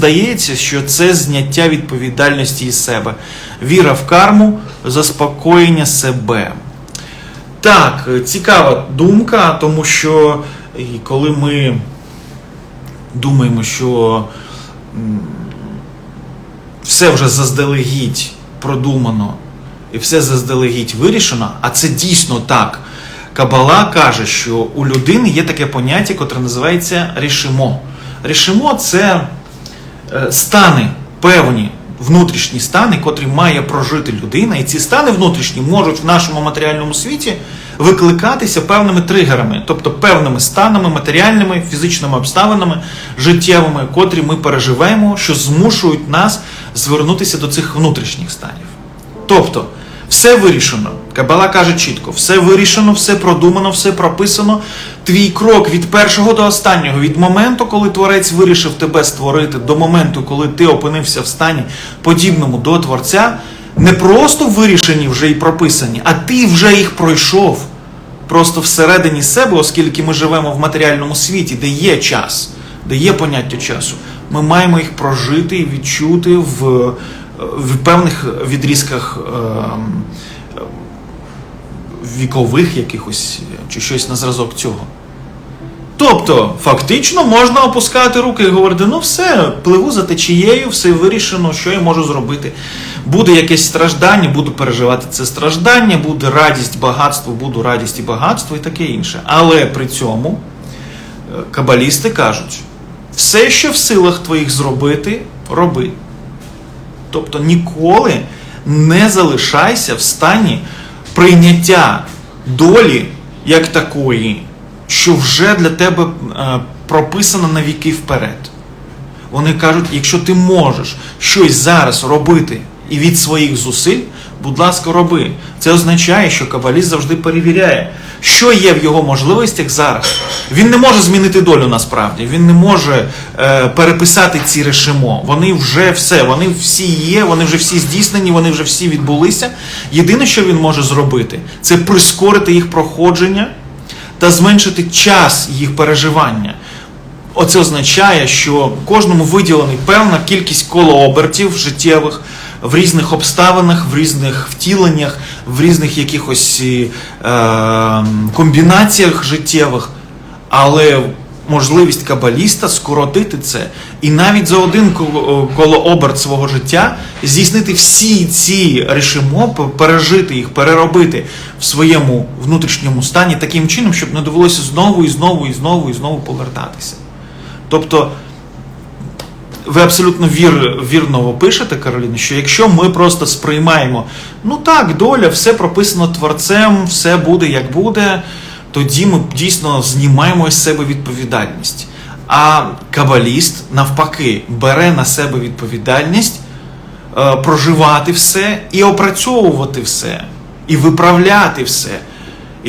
Здається, що це зняття відповідальності із себе, віра в карму, заспокоєння себе. Так, цікава думка, тому що коли ми думаємо, що все вже заздалегідь продумано і все заздалегідь вирішено, а це дійсно так. Кабала каже, що у людини є таке поняття, котре називається рішимо. Рішимо це стани певні. Внутрішні стани, котрі має прожити людина, і ці стани внутрішні можуть в нашому матеріальному світі викликатися певними тригерами, тобто певними станами, матеріальними, фізичними обставинами, життєвими, котрі ми переживаємо, що змушують нас звернутися до цих внутрішніх станів. Тобто, все вирішено. Кабала каже чітко: все вирішено, все продумано, все прописано. Твій крок від першого до останнього, від моменту, коли творець вирішив тебе створити, до моменту, коли ти опинився в стані подібному до творця, не просто вирішені вже і прописані, а ти вже їх пройшов. Просто всередині себе, оскільки ми живемо в матеріальному світі, де є час, де є поняття часу, ми маємо їх прожити і відчути в, в певних відрізках ем, вікових якихось чи щось на зразок цього. Тобто, фактично можна опускати руки і говорити: ну все, пливу за течією, все вирішено, що я можу зробити. Буде якесь страждання, буду переживати це страждання, буде радість, багатство, буду радість і багатство і таке інше. Але при цьому е, кабалісти кажуть, все, що в силах твоїх зробити, роби. Тобто ніколи не залишайся в стані прийняття долі як такої, що вже для тебе е, прописано на віки вперед. Вони кажуть, якщо ти можеш щось зараз робити і від своїх зусиль, будь ласка, роби. Це означає, що кабаліст завжди перевіряє, що є в його можливостях зараз. Він не може змінити долю насправді, він не може е, переписати ці решимо. Вони вже все, вони всі є, вони вже всі здійснені, вони вже всі відбулися. Єдине, що він може зробити, це прискорити їх проходження та зменшити час їх переживання. Оце означає, що кожному виділений певна кількість колообертів життєвих в різних обставинах, в різних втіленнях, в різних якихось е, комбінаціях життєвих, але можливість кабаліста скоротити це і навіть за один коло- колооберт свого життя здійснити всі ці решимо, пережити їх, переробити в своєму внутрішньому стані таким чином, щоб не довелося знову і знову і знову і знову повертатися. Тобто ви абсолютно вір, вірно пишете, Кароліна, що якщо ми просто сприймаємо, ну так, доля, все прописано творцем, все буде як буде, тоді ми дійсно знімаємо з себе відповідальність. А кабаліст, навпаки, бере на себе відповідальність е, проживати все і опрацьовувати все, і виправляти все.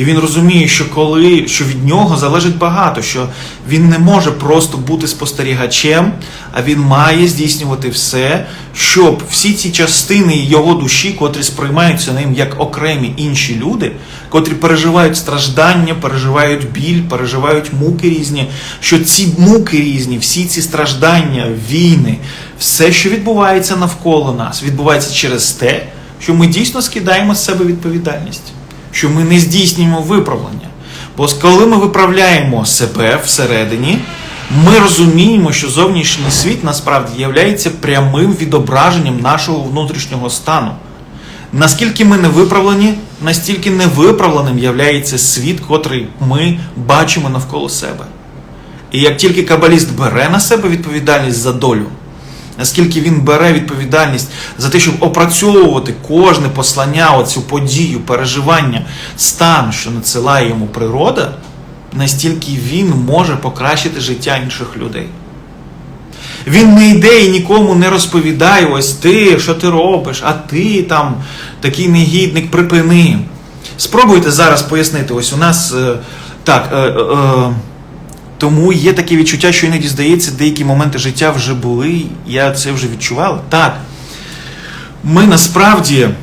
І він розуміє, що коли що від нього залежить багато, що він не може просто бути спостерігачем, а він має здійснювати все, щоб всі ці частини його душі, котрі сприймаються ним як окремі інші люди, котрі переживають страждання, переживають біль, переживають муки різні, що ці муки різні, всі ці страждання, війни, все, що відбувається навколо нас, відбувається через те, що ми дійсно скидаємо з себе відповідальність що ми не здійснюємо виправлення. Бо коли ми виправляємо себе всередині, ми розуміємо, що зовнішній світ насправді є прямим відображенням нашого внутрішнього стану. Наскільки ми не виправлені, настільки невиправленим являється світ, котрий ми бачимо навколо себе. І як тільки кабаліст бере на себе відповідальність за долю, наскільки він бере відповідальність за те, щоб опрацьовувати кожне послання, оцю подію, переживання, стан, що надсилає йому природа, настільки він може покращити життя інших людей. Він не йде і нікому не розповідає, ось ти, що ти робиш, а ти там такий негідник, припини. Спробуйте зараз пояснити, ось у нас е, так. Е, е, тому є таке відчуття, що іноді здається, деякі моменти життя вже були, я це вже відчував. Так. Ми насправді, е,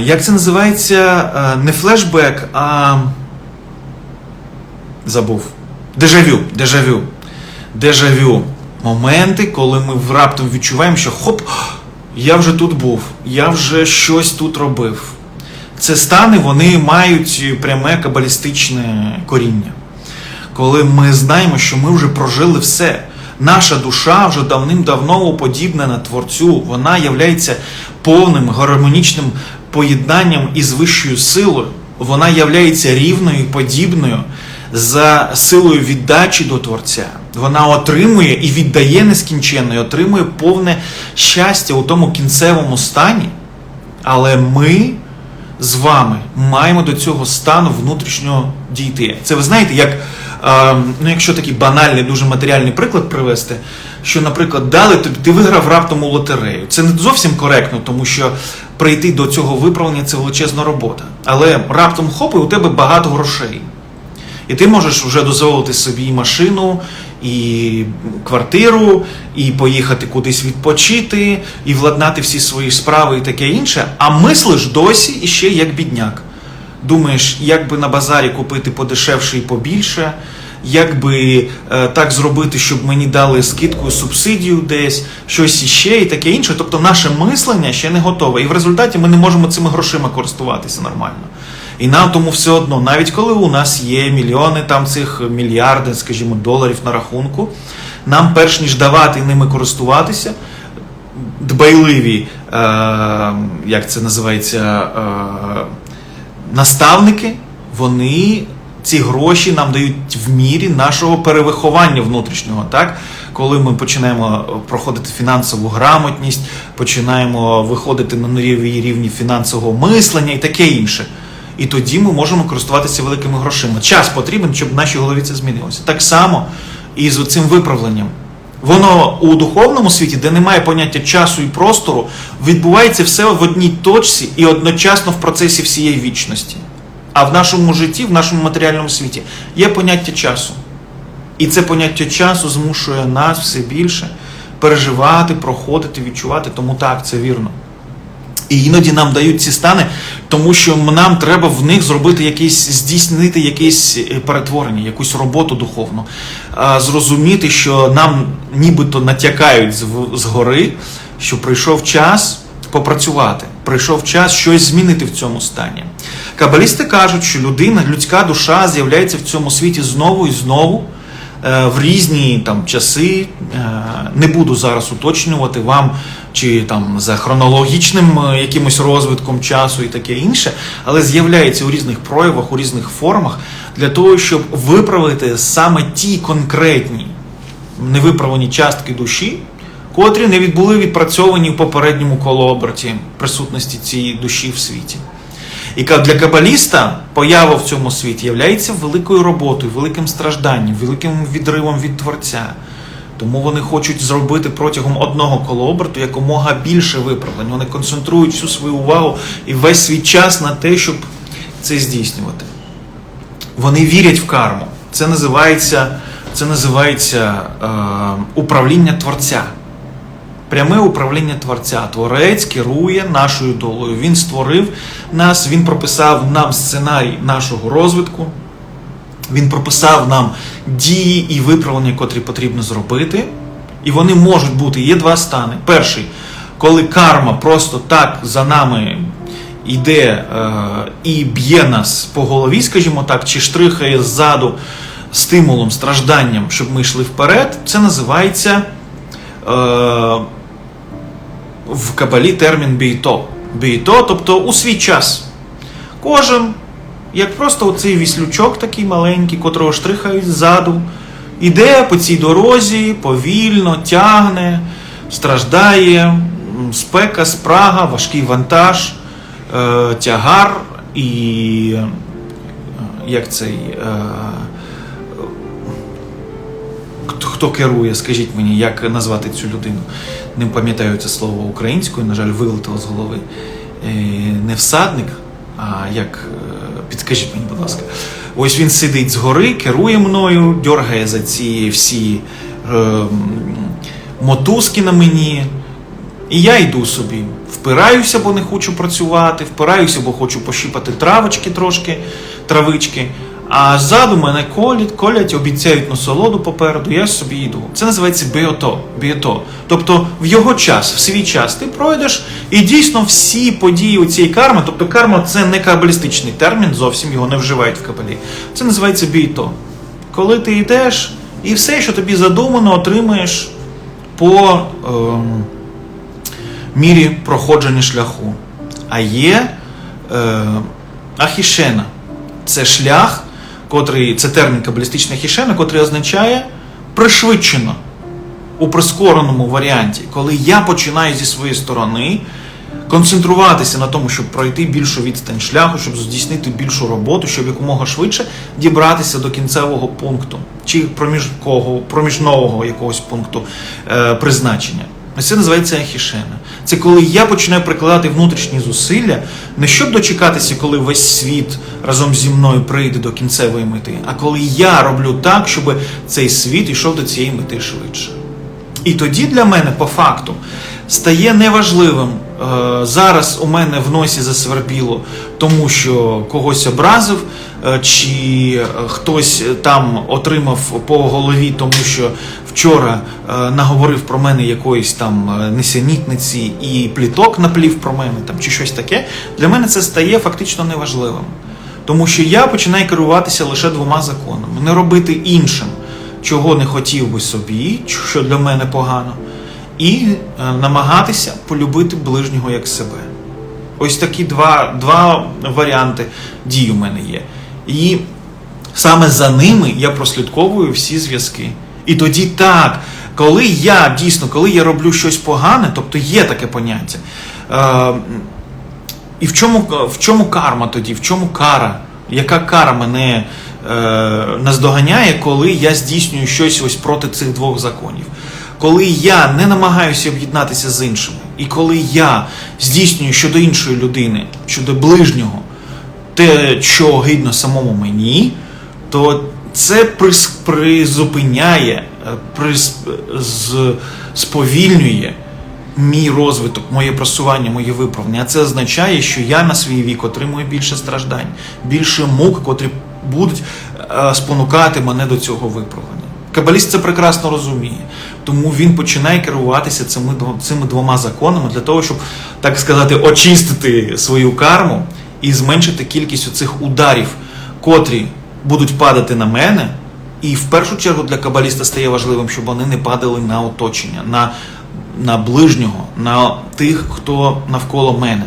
як це називається, е, не флешбек, а забув. Дежавю. Дежавю. Дежавю. Моменти, коли ми раптом відчуваємо, що хоп, я вже тут був, я вже щось тут робив. Це стани вони мають пряме кабалістичне коріння. Коли ми знаємо, що ми вже прожили все. Наша душа вже давним-давно уподібнена Творцю, вона являється повним гармонічним поєднанням із вищою силою. Вона являється рівною і подібною за силою віддачі до Творця. Вона отримує і віддає нескінченно, і отримує повне щастя у тому кінцевому стані. Але ми з вами маємо до цього стану внутрішнього дійти. Це ви знаєте, як е, ну, якщо такий банальний, дуже матеріальний приклад привести, що, наприклад, дали тобі, ти виграв раптом у лотерею. Це не зовсім коректно, тому що прийти до цього виправлення це величезна робота. Але раптом хоп, і у тебе багато грошей. І ти можеш вже дозволити собі машину, і квартиру, і поїхати кудись відпочити, і владнати всі свої справи і таке інше. А мислиш досі іще як бідняк. Думаєш, як би на базарі купити подешевше і побільше, як би е, так зробити, щоб мені дали скидку, субсидію десь, щось іще і таке інше. Тобто наше мислення ще не готове. І в результаті ми не можемо цими грошима користуватися нормально. І нам тому все одно, навіть коли у нас є мільйони там цих мільярди, скажімо, доларів на рахунку, нам перш ніж давати ними користуватися, дбайливі, е, як це називається, е, наставники, вони ці гроші нам дають в мірі нашого перевиховання внутрішнього. так? Коли ми починаємо проходити фінансову грамотність, починаємо виходити на нові рівні фінансового мислення і таке інше. І тоді ми можемо користуватися великими грошима. Час потрібен, щоб в нашій голові це змінилося. Так само і з цим виправленням. Воно у духовному світі, де немає поняття часу і простору, відбувається все в одній точці і одночасно в процесі всієї вічності. А в нашому житті, в нашому матеріальному світі є поняття часу. І це поняття часу змушує нас все більше переживати, проходити, відчувати. Тому так, це вірно. І іноді нам дають ці стани, тому що нам треба в них зробити якісь, здійснити якесь е, перетворення, якусь роботу духовну, зрозуміти, що нам нібито натякають згори, що прийшов час попрацювати, прийшов час щось змінити в цьому стані. Кабалісти кажуть, що людина, людська душа з'являється в цьому світі знову і знову. Е, В різні там часи Е, не буду зараз уточнювати вам, чи там за хронологічним е, якимось розвитком часу і таке інше, але з'являється у різних проявах, у різних формах для того, щоб виправити саме ті конкретні невиправлені частки душі, котрі не відбули відпрацьовані в попередньому колооберті присутності цієї душі в світі. І для кабаліста поява в цьому світі є великою роботою, великим стражданням, великим відривом від Творця. Тому вони хочуть зробити протягом одного колооберту якомога більше виправлень. Вони концентрують всю свою увагу і весь свій час на те, щоб це здійснювати. Вони вірять в карму. Це називається, це називається е, управління Творця. Пряме управління Творця. Творець керує нашою долею. Він створив нас, він прописав нам сценарій нашого розвитку. Він прописав нам дії і виправлення, котрі потрібно зробити. І вони можуть бути. Є два стани. Перший, коли карма просто так за нами йде е, і б'є нас по голові, скажімо так, чи штрихає ззаду стимулом, стражданням, щоб ми йшли вперед, це називається е, в кабалі термін бійто. Бійто, тобто у свій час. Кожен як просто оцей віслючок такий маленький, котрого штрихають ззаду, іде по цій дорозі, повільно, тягне, страждає, спека, спрага, важкий вантаж, е, тягар і як цей. Е, Хто керує, скажіть мені, як назвати цю людину? Не пам'ятаю це слово українською, на жаль, вилетіло з голови. Е, Не всадник, а як е, підкажіть мені, будь ласка. Ось він сидить згори, керує мною, дьоргає за ці всі е, мотузки на мені. І я йду собі. Впираюся, бо не хочу працювати, впираюся, бо хочу пощипати травочки трошки, травички. А ззаду мене колять, колять, обіцяють насолоду попереду, я собі йду. Це називається біото. біото. Тобто в його час, в свій час, ти пройдеш і дійсно всі події у цієї карми, тобто карма це не кабалістичний термін, зовсім його не вживають в кабалі. Це називається біото. Коли ти йдеш і все, що тобі задумано, отримаєш по ем, мірі проходження шляху. А є е, ахішена. Це шлях, котрий, це термін кабалістична ахішена, котрий означає пришвидшено у прискореному варіанті, коли я починаю зі своєї сторони концентруватися на тому, щоб пройти більшу відстань шляху, щоб здійснити більшу роботу, щоб якомога швидше дібратися до кінцевого пункту чи проміжкового, проміжнового якогось пункту е, призначення. Це називається ахішена. Це коли я починаю прикладати внутрішні зусилля, не щоб дочекатися, коли весь світ разом зі мною прийде до кінцевої мети, а коли я роблю так, щоб цей світ йшов до цієї мети швидше. І тоді для мене, по факту, стає неважливим. Е, Зараз у мене в носі засвербіло, тому що когось образив, е, чи е, хтось там отримав по голові, тому що вчора наговорив про мене якоїсь там несенітниці і пліток наплів про мене, там чи щось таке. Для мене це стає фактично неважливим. Тому що я починаю керуватися лише двома законами: не робити іншим, чого не хотів би собі, що для мене погано, і е, намагатися полюбити ближнього як себе. Ось такі два, два варіанти дій у мене є. І саме за ними я прослідковую всі зв'язки. І тоді так, коли я дійсно, коли я роблю щось погане, тобто є таке поняття. Е, і в чому, в чому карма тоді? В чому кара? Яка кара мене е, наздоганяє, коли я здійснюю щось ось проти цих двох законів? Коли я не намагаюся об'єднатися з іншими, і коли я здійснюю щодо іншої людини, щодо ближнього, те, що гидно самому мені, то це призупиняє, е, прис, з, сповільнює мій розвиток, моє просування, моє виправлення. А це означає, що я на свій вік отримую більше страждань, більше мук, котрі будуть е, спонукати мене до цього виправлення. Кабаліст це прекрасно розуміє, тому він починає керуватися цими, цими двома законами для того, щоб, так сказати, очистити свою карму і зменшити кількість оцих ударів, котрі будуть падати на мене. І в першу чергу для кабаліста стає важливим, щоб вони не падали на оточення, на, на ближнього, на тих, хто навколо мене.